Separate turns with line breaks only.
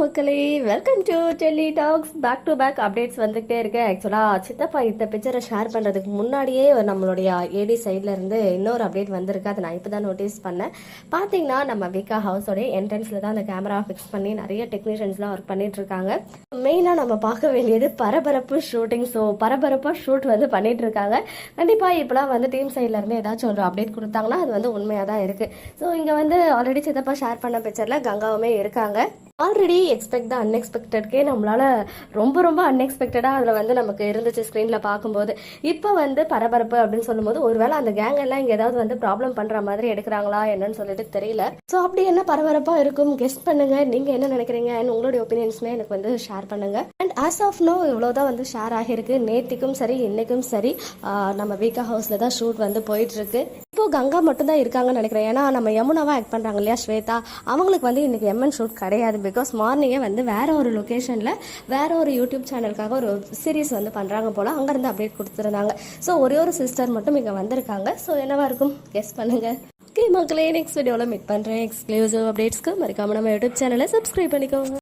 மக்களே welcome to Delhi talks back to back updates வந்துகிட்டே இருக்கு. ஆக்சுவலாக சித்தப்பா இந்த பிக்சரை ஷேர் பண்ணுறதுக்கு முன்னாடியே நம்மளுடைய ஏடி சைடில் இருந்து இன்னொரு அப்டேட் வந்திருக்கு. அதை நான் இப்போ தான் நோட்டீஸ் பண்ணேன். பார்த்தீங்கன்னா நம்ம விகா ஹவுஸோடைய என்ட்ரன்ஸில் தான் அந்த கேமரா ஃபிக்ஸ் பண்ணி நிறைய டெக்னீஷியன்ஸ்லாம் ஒர்க் பண்ணிட்டு இருக்காங்க. மெயினாக நம்ம பார்க்க வேண்டியது பரபரப்பு ஷூட்டிங் ஸோ பரபரப்பாக ஷூட் வந்து பண்ணிட்டு இருக்காங்க. கண்டிப்பாக இப்போலாம் வந்து டீம் சைட்ல இருந்து ஏதாச்சும் ஒரு அப்டேட் கொடுத்தாங்கன்னா அது வந்து உண்மையாக தான் இருக்குது ஸோ இங்கே வந்து ஆல்ரெடி சித்தப்பா ஷேர் பண்ண பிக்சரில் கங்காவுமே இருக்காங்க. ஆல்ரெடி எக்ஸ்பெக்ட் தான் அன்எக்ஸ்பெக்டட்கே நம்மளால ரொம்ப ரொம்ப அன்எக்ஸ்பெக்டடாக அதில் வந்து நமக்கு இருந்துச்சு ஸ்க்ரீனில் பார்க்கும்போது. இப்போ வந்து பரபரப்பு அப்படின்னு சொல்லும்போது ஒருவேளை அந்த கேங் எல்லாம் இங்கே ஏதாவது வந்து ப்ராப்ளம் பண்ணுற மாதிரி எடுக்கிறாங்களா என்னன்னு சொல்லிட்டு தெரியல. ஸோ அப்படி என்ன பரபரப்பாக இருக்கும்? கெஸ்ட் பண்ணுங்கள் நீங்கள் என்ன நினைக்கிறீங்க? உங்களுடைய ஒப்பீனியன்ஸ்மே எனக்கு வந்து ஷேர் பண்ணுங்க. அண்ட் ஆஸ் ஆஃப் நோ இவ்வளோதான் வந்து ஷேர் ஆகியிருக்கு. நேத்திக்கும் சரி இன்னைக்கும் சரி நம்ம வீக்கா ஹவுஸில் தான் ஷூட் வந்து போயிட்டு இருக்கு இப்போ கங்கா மட்டும் தான் இருக்காங்கன்னு நினைக்கிறேன். ஏன்னா நம்ம யமுனாவா ஆக்ட் பண்றாங்க இல்லையா ஸ்வேதா? அவங்களுக்கு வந்து இன்னைக்கு எம்என் ஷூட் கிடையாது பிகாஸ் மார்னிங்கே வந்து வேற ஒரு லொகேஷன்ல வேற ஒரு யூடியூப் சேனலுக்காக ஒரு சீரீஸ் வந்து பண்றாங்க போல. அங்கிருந்து அப்டேட் கொடுத்துருந்தாங்க. ஸோ ஒரே ஒரு சிஸ்டர் மட்டும் இங்க வந்திருக்காங்க. ஸோ என்னவா இருக்கும்? கெஸ் பண்ணுங்க. ஓகே மக்களே நெக்ஸ்ட் வீடியோவில் மீட் பண்ணுறேன் எக்ஸ்க்ளூசிவ் அப்டேட்ஸ்க்கு மறக்காம நம்ம யூடியூப் சேனலை சப்ஸ்கிரைப் பண்ணிக்கோங்க.